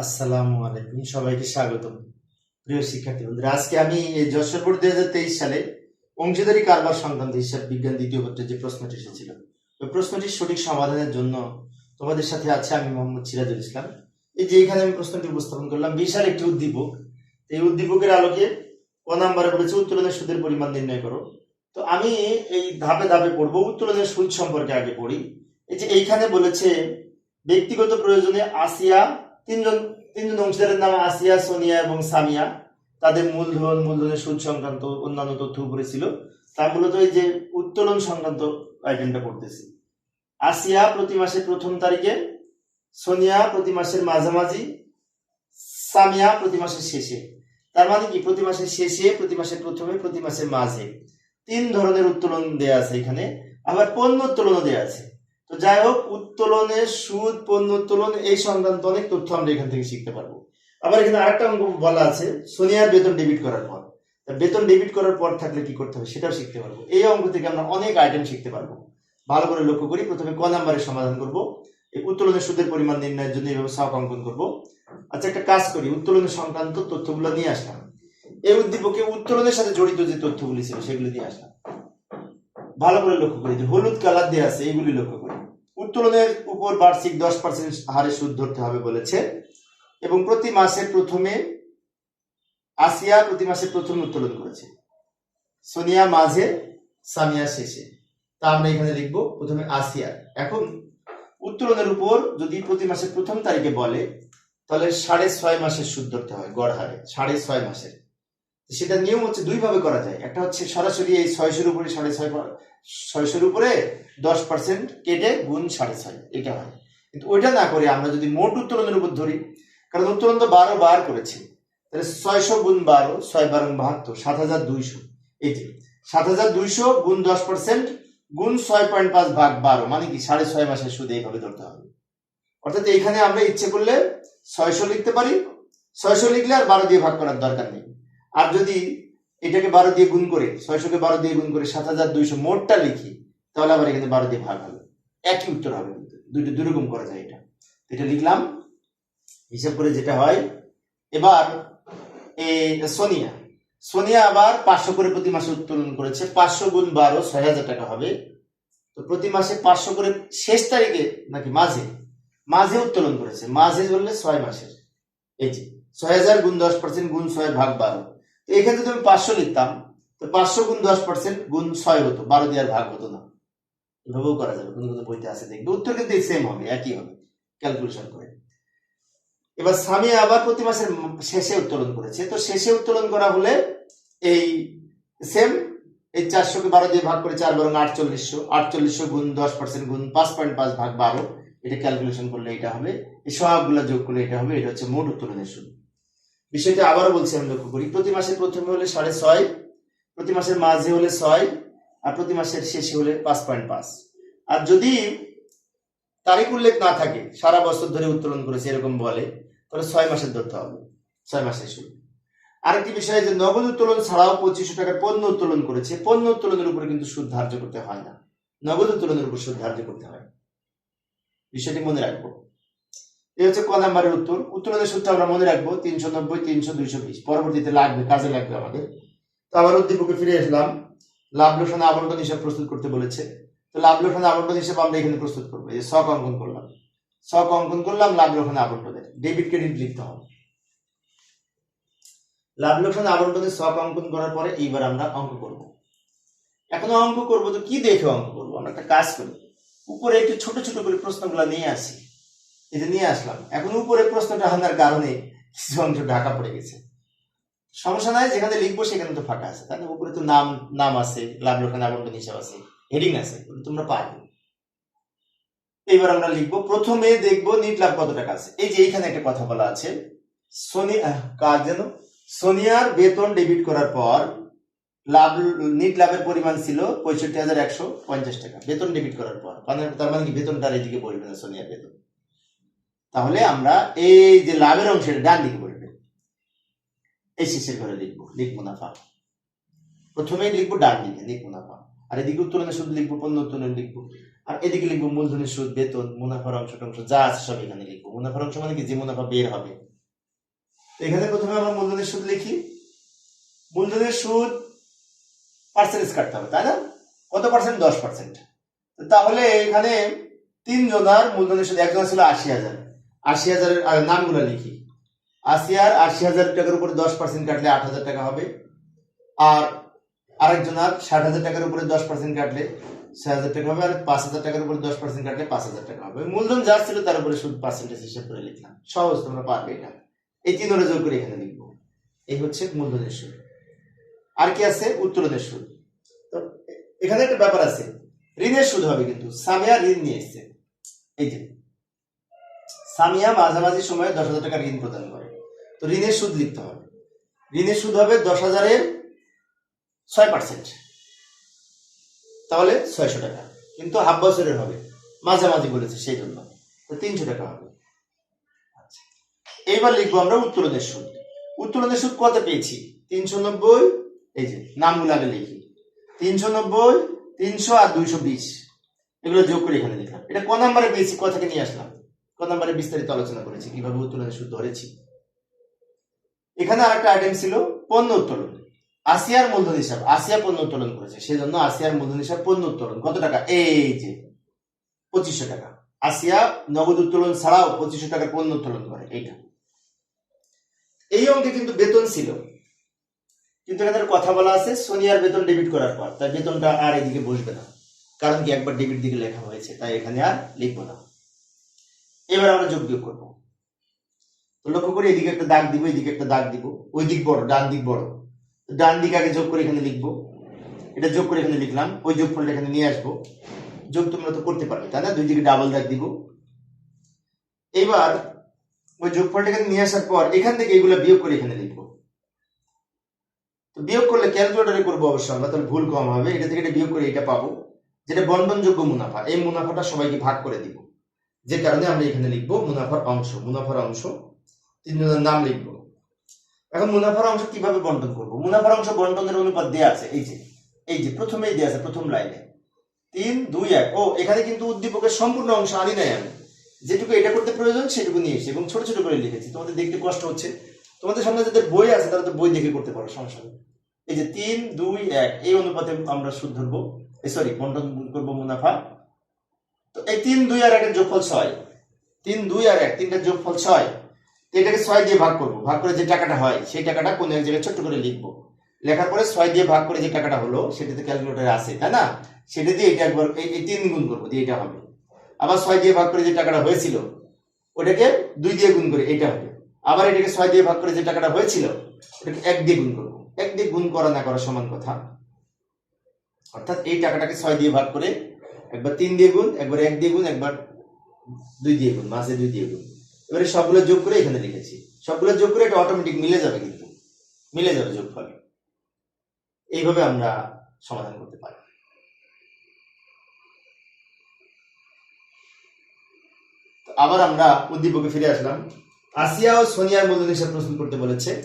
আসসালামু আলাইকুম। সবাইকে স্বাগতম। প্রিয় শিক্ষার্থী বন্ধুরা, আজকে আমি যশোর দুই হাজার তেইশ সালে অংশীদারি কারবার সংক্রান্ত হিসাব বিজ্ঞান দ্বিতীয় পত্রের যে প্রশ্নটি এসেছিল, ওই প্রশ্নটির সঠিক সমাধানের জন্য তোমাদের সাথে আছে আমি মোহাম্মদ সিরাজুল ইসলাম। এই যে এখানে আমি প্রশ্নটি উপস্থাপন করলাম, বিশাল একটি উদ্দীপক। এই উদ্দীপকের আলোকে ক নাম্বারে বলেছে, উত্তোলনের সুদের পরিমাণ নির্ণয় করো। তো আমি এই ধাপে ধাপে পড়ব, উত্তোলনের সুদ সম্পর্কে আগে পড়ি। এই যে এইখানে বলেছে, ব্যক্তিগত প্রয়োজনে আসিয়া তিনজন তিনজন অংশীদারের নাম আসিয়া, সোনিয়া এবং সামিয়া। তাদের মূলধন, মূলধনের সুদ সংক্রান্ত অন্যান্য তথ্য উপরে ছিল। তার মূলত এই যে উত্তোলন সংক্রান্ত আইটেমটা করতেছি আসিয়া প্রতি মাসের প্রথম তারিখে, সোনিয়া প্রতি মাসের মাঝামাঝি, সামিয়া প্রতি মাসের শেষে। তার মানে কি? প্রতি মাসের শেষে, প্রতি মাসের প্রথমে, প্রতি মাসের মাঝে। তিন ধরনের উত্তোলন দেয়া আছে এখানে। আবার পণ্য উত্তোলনও দেয়া আছে। যাই হোক উত্তোলনের সুদ, পণ্য উত্তোলন, এই সংক্রান্ত অনেক তথ্য আমরা এখান থেকে শিখতে পারব। আবার এখানে আরেকটা অঙ্ক বলা আছে, সোনিয়ার বেতন ডেবিট করার পর। বেতন ডেবিট করার পর থাকলে কি করতে হবে সেটাও শিখতে পারব। এই অঙ্ক থেকে আমরা অনেক আইটেম শিখতে পারব। ভালো করে লক্ষ্য করি, প্রথমে ক নাম্বারের সমাধান করব। এই উত্তোলনের সুদের পরিমাণ নির্ণয়ের জন্য এইভাবে সহক অঙ্কন করব। আচ্ছা একটা কাজ করি উত্তোলনের সংক্রান্ত তথ্যগুলো নিয়ে আসলাম। এই উদ্দীপকে উত্তোলনের সাথে জড়িত যে তথ্যগুলি ছিল সেগুলি নিয়ে আসলাম। ভালো করে লক্ষ্য করি, যে হলুদ কালার দেওয়া আছে, এইগুলি লক্ষ্য করি। উত্তোলনের উপর বার্ষিক দশ পার্সেন্ট হারে সুদ ধরতে হবে বলেছে। এবং প্রতি মাসের প্রথমে আসিয়া প্রতি মাসের প্রথমে উত্তোলন করেছে। সোনিয়া মাঝে, সামিয়া শেষে। তা আমরা এখানে লিখব, প্রথমে আসিয়া। এখন উত্তোলনের উপর যদি প্রতি মাসের প্রথম তারিখে বলে, তাহলে সাড়ে ছয় মাসের সুদ ধরতে হয় গড় হারে, সাড়ে ছয় মাসের। সেটা নিয়ম হচ্ছে দুই ভাবে করা যায়। একটা হচ্ছে সরাসরি এই ছয়শোর উপরে সাড়ে ছয় ছয়শোর উপরে দশ পার্সেন্ট কেটে গুণ সাড়ে ছয়, এটা হয়। কিন্তু ওইটা না করে আমরা যদি মোট উত্তোলনের উপর ধরি, কারণ উত্তোলন তো বারো বার করেছি, তাহলে ছয়শো গুণ বারো, ছয় বারো বাহাত্তর, সাত হাজার দুইশো। এই যে, সাত হাজার দুইশো গুণ দশ পার্সেন্ট গুণ ছয় পয়েন্ট পাঁচ ভাগ বারো মানে কি সাড়ে ছয় মাসের সুদ এইভাবে ধরতে হবে। অর্থাৎ এখানে আমরা ইচ্ছে করলে ছয়শো লিখতে পারি, ছয়শো লিখলে আর বারো দিয়ে ভাগ করার দরকার নেই। আর যদি এটাকে বারো দিয়ে গুণ করে, ছয়শোকে বারো দিয়ে গুণ করে সাত হাজার দুইশো মোটটা লিখি, তাহলে আবার এখানে বারো দিয়ে ভাগ হবে। একই উত্তর হবে কিন্তু, দুইটা দুরকম করা যায় এটা। এটা লিখলাম, হিসাব করে যেটা হয়, এবার সোনিয়া। সোনিয়া আবার পাঁচশো করে প্রতি মাসে উত্তোলন করেছে, পাঁচশো গুণ বারো ছয় হাজার টাকা হবে। তো প্রতি মাসে পাঁচশো করে শেষ তারিখে নাকি মাঝে মাঝে উত্তোলন করেছে, মাঝে বললে ছয় মাসের। এই যে, ছয় হাজার গুণ দশ পার্সেন্ট গুণ ছয় ভাগ বারো তো এখানে যদি পাঁচশো লিখতাম তো পাঁচশো গুণ দশ পার্সেন্ট গুণ ছয় হতো, বারো দিয়ে ভাগ হতো না। এভাবেও করা যাবে, কোনো কোনো বইতে আছে দেখবে। উত্তর কিন্তু সেম হবে, একই হবে ক্যালকুলেশন করে। এবার স্বামী আবার প্রতি মাসের শেষে উত্তোলন করেছে, তো শেষে উত্তোলন করা হলে এই সেম এই চারশোকে বারো দিয়ে ভাগ করে চার বরং আটচল্লিশশো আটচল্লিশশো গুণ দশ পার্সেন্ট গুণ পাঁচ পয়েন্ট পাঁচ ভাগ বারো, এটা ক্যালকুলেশন করলে এটা হবে, এই সবগুলো যোগ করলে এটা হবে, এটা হচ্ছে মোট উত্তোলনের সুদ বিষয়টা আবারও বলছি আমি লক্ষ্য করি। প্রতি মাসের প্রথমে হলে সাড়ে ছয়, প্রতি মাসের মাঝে হলে ছয়, আর প্রতি মাসের শেষে হলে পাঁচ পয়েন্ট পাঁচ। আর যদি তারিখ উল্লেখ না থাকে, সারা বছর ধরে উত্তোলন করেছে এরকম বলে, তাহলে ছয় মাসের ধরতে হবে। ছয় মাসের সুদ আরেকটি বিষয় যে নগদ উত্তোলন ছাড়াও পঁচিশশো টাকার পণ্য উত্তোলন করেছে। পণ্য উত্তোলনের উপরে কিন্তু সুদ ধার্য করতে হয় না। নগদ উত্তোলনের উপর সুদ ধার্য করতে হয়। বিষয়টি মনে রাখব। এই হচ্ছে ক নাম্বারের উত্তর। উত্তোলনের সূত্র আমরা মনে রাখব তিনশো নব্বই, তিনশো দুইশো বিশ। পরবর্তীতে লাগবে, কাজে লাগবে আমাদের। তো আবার উদ্দীপকে ফিরে আসলাম। লাভ লোকসান আবন্টন হিসাব প্রস্তুত করতে বলেছে। তো লাভ লোকসান আবন্টন হিসাব আমরা এখানে প্রস্তুত করব। যে শখ অঙ্কন করলাম। শখ অঙ্কন করলাম, লাভ লোকসান আবন্টনের ডেবিট, ক্রেডিট লিখতে হবে। লাভ লোকসান আবন্টনের শখ অঙ্কন করার পরে এইবার আমরা অঙ্ক করব। এখন অঙ্ক করব তো কি দেখে অঙ্ক করব? আমরা একটা কাজ করি। উপরে একটু ছোট ছোট করে প্রশ্নগুলো নিয়ে আসি। এই নিয়ে আসলাম। এখন উপরে প্রশ্নটা আনার কারণে কিছু অংশ ঢাকা পড়ে গেছে। সমস্যা নাই যেখানে লিখব সেখানে তো ফাঁকা আছে। না উপরে তো নাম নাম আছে লাভ লোকসান আবন্টন হিসাব আছে হেডিং আছে তোমরা পাবে এইবার আমরা লিখব প্রথমে দেখব নিট লাভ কত টাকা আছে। এই যে এইখানে একটা কথা বলা আছে সোনি আহ, কার যেন? সোনিয়ার বেতন ডেবিট করার পর লাভ নিট লাভের পরিমাণ ছিল পঁয়ষট্টি হাজার একশো পঞ্চাশ টাকা। বেতন ডেবিট করার পর। মানে তার মানে কি? বেতনটার এদিকে বলবে না সোনিয়ার বেতন। তাহলে আমরা এই যে লাভের অংশের ডান দিকে বলবে এই শেষের ঘরে লিখব লিখ মুনাফা প্রথমেই লিখব ডান দিকে লিখ মুনাফা আর এদিকে উত্তোলনের সুদ লিখব, পণ্য উত্তোলন লিখব। আর এদিকে লিখব মূলধনের সুদ, বেতন, মুনাফার অংশ টংশ যা আছে সব এখানে লিখব। মুনাফার অংশ মানে কি? যে মুনাফা বের হবে। এখানে প্রথমে আমরা মূলধনের সুদ লিখি। মূলধনের সুদ পার্সেন্টেজ কাটতে হবে, তাই না? কত পার্সেন্ট দশ পার্সেন্ট তাহলে এখানে তিন জনার মূলধনের সুদ একজন ছিল আশি হাজার। আশি হাজারের নামগুলো লিখি। আশি আর আশি হাজার টাকার উপরে দশ পার্সেন্ট কাটলে আট হাজার টাকা হবে। আর আরেকজনের ষাট হাজার টাকার উপরে দশ পার্সেন্ট কাটলে ছয় হাজার টাকা হবে, আর পাঁচ হাজার টাকার উপরে দশ পার্সেন্ট কাটলে পাঁচ হাজার টাকা হবে। মূলধন যা ছিল তার উপরে শুধু পার্সেন্টেজ হিসাব করে লিখলাম। সহজ, তোমরা পারবে এটা। এই তিন যোগ করে এখানে লিখব। এই হচ্ছে মূলধনের সুদ। আর কি আছে? উত্তোলনের সুদ। তো এখানে একটা ব্যাপার আছে। ঋণের সুদ হবে কিন্তু। সামিয়া ঋণ নিয়ে এসছে এই যে সামিয়া মাঝামাঝি সময়ে দশ হাজার টাকা ঋণ প্রদান করে। তো ঋণের সুদ লিখতে হবে। ঋণের সুদ হবে দশ হাজারের ছয় পার্সেন্ট তাহলে ছয়শো টাকা। কিন্তু হাফ বছরের হবে। মাঝামাঝি বলেছে সেই জন্য তো তিনশো টাকা হবে। আচ্ছা। এইবার লিখব আমরা উত্তোলনের সুদ। উত্তোলনের সুদ কত পেয়েছি? তিনশো নব্বই। এই যে, নামগুলো আগে লিখি। তিনশো নব্বই, তিনশো আর দুইশো বিশ। এগুলো যোগ করে এখানে লিখলাম। এটা ক নাম্বারে পেয়েছি? ক থেকে নিয়ে আসলাম? ক নাম্বারে বিস্তারিত আলোচনা করেছি, কীভাবে উত্তোলনের সুদ ধরেছি এখানে আরেকটা আইটেম ছিল, পণ্য উত্তোলন। আসিয়ার মূলধন হিসাব, আসিয়া পণ্য উত্তোলন করেছে, সেজন্য আসিয়ার মূলধন হিসাব, পণ্য উত্তোলন। কত টাকা? এই যে, পঁচিশশো টাকা। আসিয়া নগদ উত্তোলন ছাড়াও পঁচিশশো টাকার পণ্য উত্তোলন করে, এইটা। এই অঙ্কে কিন্তু বেতন ছিল। কিন্তু এখানে কথা বলা আছে, সোনিয়ার বেতন ডেবিট করার পর। তাই বেতনটা আর এদিকে বসবে না। কারণ কি, একবার ডেবিট দিকে লেখা হয়েছে, তাই এখানে আর লিখব না। এবার আমরা যোগ বিয়োগ করব। লক্ষ্য করি এদিকে একটা দাগ দিব, এদিকে একটা দাগ দিব। ওই দিক বড়, ডান দিক বড়। ডান দিক আগে যোগ করে এখানে লিখব। এটা যোগ করে এখানে লিখলাম। ওই যোগ যোগফলটা এখানে নিয়ে আসব। যোগ তোমরা তো করতে পারবে, তাই না? দুই দিকে ডাবল দাগ দিব। এবার ওই যোগ যোগফলটা এখানে নিয়ে আসার পর এখান থেকে এগুলো বিয়োগ করে এখানে লিখব। তো বিয়োগ করলে ক্যালকুলেটরে করব অবশ্য আমরা, তাহলে ভুল কম হবে। এটা থেকে এটা বিয়োগ করে এটা পাবো। যেটা বন্টনযোগ্য মুনাফা, এই মুনাফাটা সবাইকে ভাগ করে দিব। যে কারণে আমরা এখানে লিখব মুনাফার অংশ মুনাফার অংশ তিনজনের নাম লিখব। এখন মুনাফার অংশ কীভাবে বন্টন করব? মুনাফার অংশ বন্টনের অনুপাত দেওয়া আছে, এই যে এই যে, প্রথমেই দেওয়া আছে, প্রথম লাইনে। তিন, দুই, এক, ও, এখানে কিন্তু উদ্দীপকের সম্পূর্ণ অংশ আনি নাই আমি। যেটুকু এটা করতে প্রয়োজন, সেটুকু নিয়ে এসেছি এবং ছোট ছোট করে লিখেছি। তোমাদের দেখতে কষ্ট হচ্ছে। তোমাদের সামনে যাদের বই আছে, তারা তো বই দেখে করতে পারো, সমস্যা এই যে তিন, দুই, এক, এই অনুপাতে আমরা সুদ ধরবো। সরি বন্টন করব মুনাফা। তো এই তিন, দুই আর একের যোগফল ছয়। তিন, দুই আর এক, তিনটার যোগফল ছয়। তো এটাকে ছয় দিয়ে ভাগ করব। ভাগ করে যে টাকাটা হয়, সেই টাকাটা কোনো এক জায়গায় ছোট্ট করে লিখব। লেখার পরে ছয় দিয়ে ভাগ করে যে টাকাটা হলো, সেটাতে ক্যালকুলেটারে আছে তাই না? সেটা দিয়ে এটা একবার এই তিন গুণ করব, দিয়ে এটা হবে। আবার ছয় দিয়ে ভাগ করে যে টাকাটা হয়েছিল, ওটাকে দুই দিয়ে গুণ করে, এটা হবে। আবার এটাকে ছয় দিয়ে ভাগ করে যে টাকাটা হয়েছিল, ওটাকে এক দিয়ে গুণ করব। এক দিয়ে গুণ করা না করা সমান কথা। অর্থাৎ এই টাকাটাকে ছয় দিয়ে ভাগ করে একবার তিন দিয়ে গুণ, একবার এক দিয়ে গুণ, একবার দুই দিয়ে গুণ মাসে দুই দিয়ে গুণ। এবারে সবগুলো যোগ করে এখানে লিখেছি। সবগুলো যোগ করে এটা অটোমেটিক মিলে যাবে কিন্তু। মিলে যাবে যোগফল। এইভাবে আমরা সমাধান করতে পারি। আবার আমরা উদ্দীপকে ফিরে আসলাম। আসিয়া ও সোনিয়ার মূলধন হিসাব প্রস্তুত করতে বলেছে।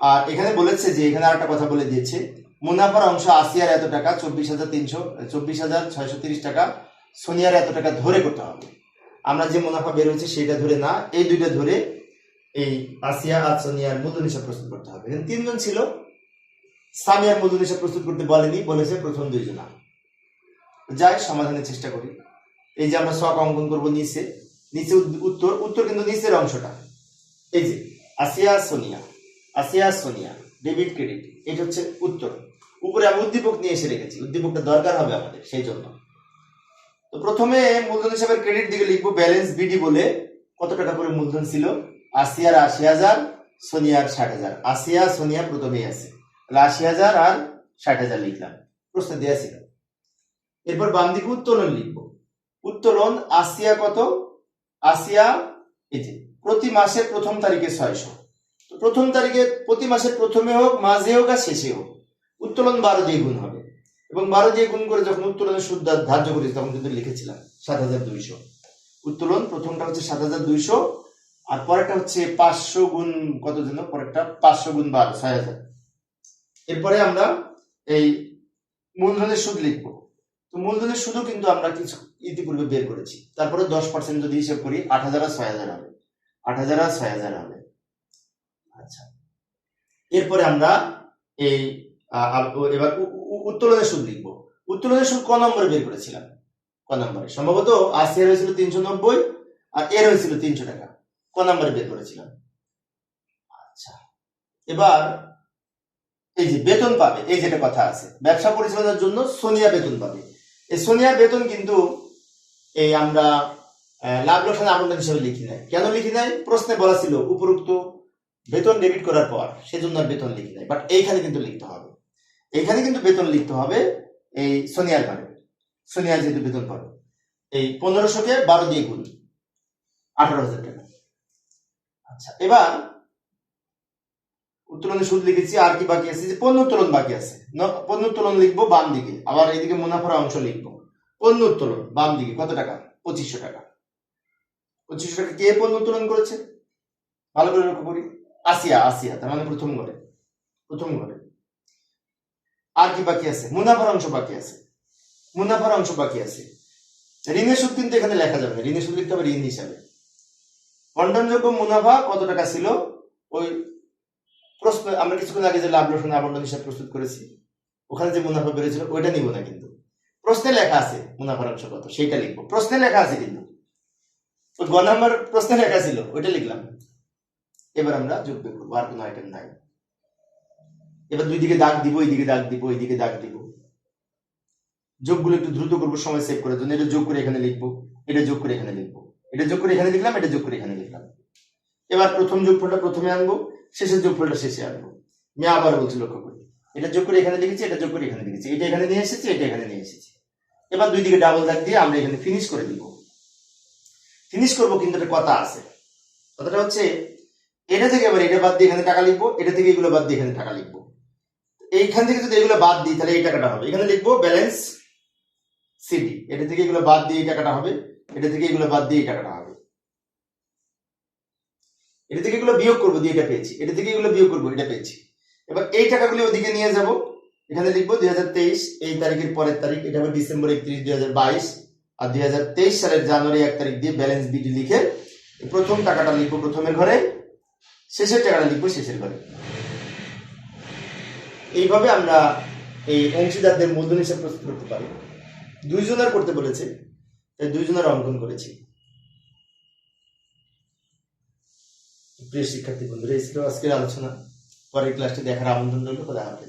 আর এখানে বলেছে যে, এখানে আর একটা কথা বলে দিয়েছে। মুনাফার অংশ আসিয়ার এত টাকা, চব্বিশ হাজার তিনশো চব্বিশ হাজার ছয়শো তিরিশ টাকা সোনিয়ার এত টাকা ধরে করতে হবে। আমরা যে মুনাফা বের সেটা ধরে না, এই দুইটা ধরে এই আসিয়া আর সোনিয়ার মূলধন হিসাব প্রস্তুত করতে হবে। তিনজন ছিল, সামিয়ার মূলধন হিসাব প্রস্তুত করতে বলেনি, বলেছে প্রথম দুইজনা। যাই, সমাধানের চেষ্টা করি। এই যে আমরা শখ অঙ্কন করব নিচে নিচে উত্তর উত্তর কিন্তু নিচের অংশটা। এই যে, আসিয়া সোনিয়া আসিয়া সোনিয়া, ডেবিট ক্রেডিট, এটা হচ্ছে উত্তর। উপরে আমি উদ্দীপক নিয়ে এসে রেখেছি। উদ্দীপকটা দরকার হবে আমাদের, সেই জন্য। তো প্রথমে মূলধন হিসাবের ক্রেডিট দিকে লিখব ব্যালেন্স বিডি বলে, কত টাকা করে মূলধন ছিল? আসিয়ার আশি হাজার সোনিয়ার ষাট হাজার। আসিয়া সোনিয়া প্রথমেই আছে। তাহলে আশি হাজার আর ষাট হাজার লিখলাম। প্রশ্ন দেওয়া ছিল। এরপর বাম দিকে উত্তোলন লিখব। উত্তোলন আসিয়া কত? আসিয়া এই যে, প্রতি মাসের প্রথম তারিখে ছয়শো। প্রথম তারিখে প্রতি মাসের প্রথমে হোক, মাঝে হোক আর শেষে হোক। উত্তোলন বারো দিয়ে গুণ হবে। এবং বারো দিয়ে গুণ করে যখন উত্তোলনের সুদ ধার্য করেছি, তখন কিন্তু লিখেছিলাম সাত হাজার দুইশো। উত্তোলন, প্রথমটা হচ্ছে সাত হাজার দুইশো, আর পরেরটা হচ্ছে পাঁচশো গুণ কত যেন, পরেরটা পাঁচশো গুণ বারো, ছয় হাজার। এরপরে আমরা এই মূলধনের সুদ লিখব। তো মূলধনের সুদও কিন্তু আমরা কিছু ইতিপূর্বে বের করেছি। তারপরে দশ পার্সেন্ট যদি হিসেব করি, আট হাজার আর ছয় হাজার হবে। আট হাজার আর ছয় হাজার হবে। আচ্ছা। এরপরে আমরা এই ও- এবার উ- উ- লিখব। সুদ ক নম্বরে বের করেছিলাম? ক নম্বরে। সম্ভবত আশি এর হয়েছিল তিনশো নব্বই, আর এর হয়েছিল তিনশো টাকা। ক নম্বরে বের করেছিলাম? আচ্ছা। এবার এই যে বেতন পাবে, এই যেটা কথা আছে, ব্যবসা পরিচালনার জন্য সোনিয়া বেতন পাবে। এই সোনিয়া বেতন কিন্তু এই আমরা লাভ লোকসান আবন্টন হিসেবে লিখি নাই। কেন লিখি নাই? প্রশ্নে বলা ছিল, উপরোক্ত বেতন ডেবিট করার পর, সেজন্য বেতন লিখি নাই। বাট এইখানে কিন্তু লিখতে হবে। এইখানে কিন্তু বেতন লিখতে হবে এই সোনিয়ার ঘরে। সোনিয়া যেহেতু বেতন পাবে। এই পনেরোশোকে বারো দিয়ে গুণ আঠারো হাজার টাকা। আচ্ছা। এবার উত্তোলনে সুদ লিখেছি আর কি বাকি আছে? যে পণ্য উত্তোলন বাকি আছে। পণ্য উত্তোলন লিখব বাম দিকে আবার এইদিকে মুনাফার অংশ লিখব। পণ্য উত্তোলন বাম দিকে কত টাকা? পঁচিশশো টাকা। পঁচিশশো টাকা কে পণ্য উত্তোলন করেছে? ভালো করে লক্ষ্য করি। আসিয়া আসিয়া তার মানে প্রথম ঘরে। প্রথম ঘরে। আর কি বাকি আছে? মুনাফার অংশ বাকি আছে। মুনাফার অংশ বাকি আছে। ঋণের সুদ কিন্তু এখানে লেখা যাবে না। ঋণের সুদ লিখতে হবে ঋণ হিসাবে। বন্টনযোগ্য মুনাফা কত টাকা ছিল? ওই প্রশ্ন, আমরা কিছুক্ষণ আগে যে লাভ লোকসান আবন্টন হিসাব প্রস্তুত করেছি, ওখানে যে মুনাফা বেড়েছিল, ওইটা নিব না কিন্তু। প্রশ্নে লেখা আছে মুনাফার অংশ কত, সেইটা লিখব। প্রশ্নে লেখা আছে কিন্তু। গ নাম্বার প্রশ্নে লেখা ছিল, ওইটা লিখলাম। এবার আমরা যোগ করব। আর কোনো আইটেম নাই। এবার দুই দিকে দাগ দিব এইদিকে দাগ দিব এইদিকে দাগ দিব। যোগগুলো একটু দ্রুত করব, সময় সেভ করার জন্য। এটা যোগ করে এখানে লিখব, এটা যোগ করে এখানে লিখব। এটা যোগ করে এখানে লিখলাম, এটা যোগ করে এখানে লিখলাম। এবার প্রথম যোগফলটা প্রথমে আনব, শেষের যোগফলটা শেষে আনব। আমি আবার বলছি লক্ষ্য করি। এটা যোগ করে এখানে লিখেছি, এটা যোগ করে এখানে লিখেছি। এটা এখানে নিয়ে এসেছি, এটা এখানে নিয়ে এসেছি। এবার দুই দিকে ডাবল দাগ দিয়ে আমরা এখানে ফিনিশ করে দিব ফিনিশ করব কিন্তু একটা কথা আছে। কথাটা হচ্ছে, এটা থেকে এবার এটা বাদ দিয়ে এখানে টাকা লিখব, এটা থেকে এগুলো বাদ দিয়ে এখানে টাকা লিখব। এইখান থেকে যদি এগুলো বাদ দিই, তাহলে এই টাকাটা হবে। এখানে লিখব ব্যালেন্স সিডি এটা থেকে এগুলো বাদ দিয়ে এই টাকাটা হবে। এটা থেকে এগুলো বাদ দিয়ে এই টাকাটা হবে। এটা থেকে এগুলো বিয়োগ করব, দিয়ে এটা পেয়েছি। এটা থেকে এগুলো বিয়োগ করব, এটা পেয়েছি। এবার এই টাকাগুলো ওদিকে নিয়ে যাব। এখানে লিখব দুই হাজার তেইশ, এই তারিখের পরের তারিখ, এটা হবে ডিসেম্বর একত্রিশ, দুই হাজার বাইশ। আর দুই হাজার তেইশ সালের জানুয়ারি এক তারিখ দিয়ে ব্যালেন্স বিডি লিখে প্রথম টাকাটা লিখব প্রথমের ঘরে। শেষের টাকাটা লিখব শেষের ঘরে। এইভাবে আমরা এই অংশীদারদের মূলধন হিসাব প্রস্তুত করতে পারি। দুইজনের করতে বলেছে, তাই দুইজনের অঙ্কন করেছি। প্রিয় শিক্ষার্থী বন্ধুরা, এই ছিল আজকের আলোচনা। পরের ক্লাসটি দেখার আমন্ত্রণ রইল। কথা হাফেজ।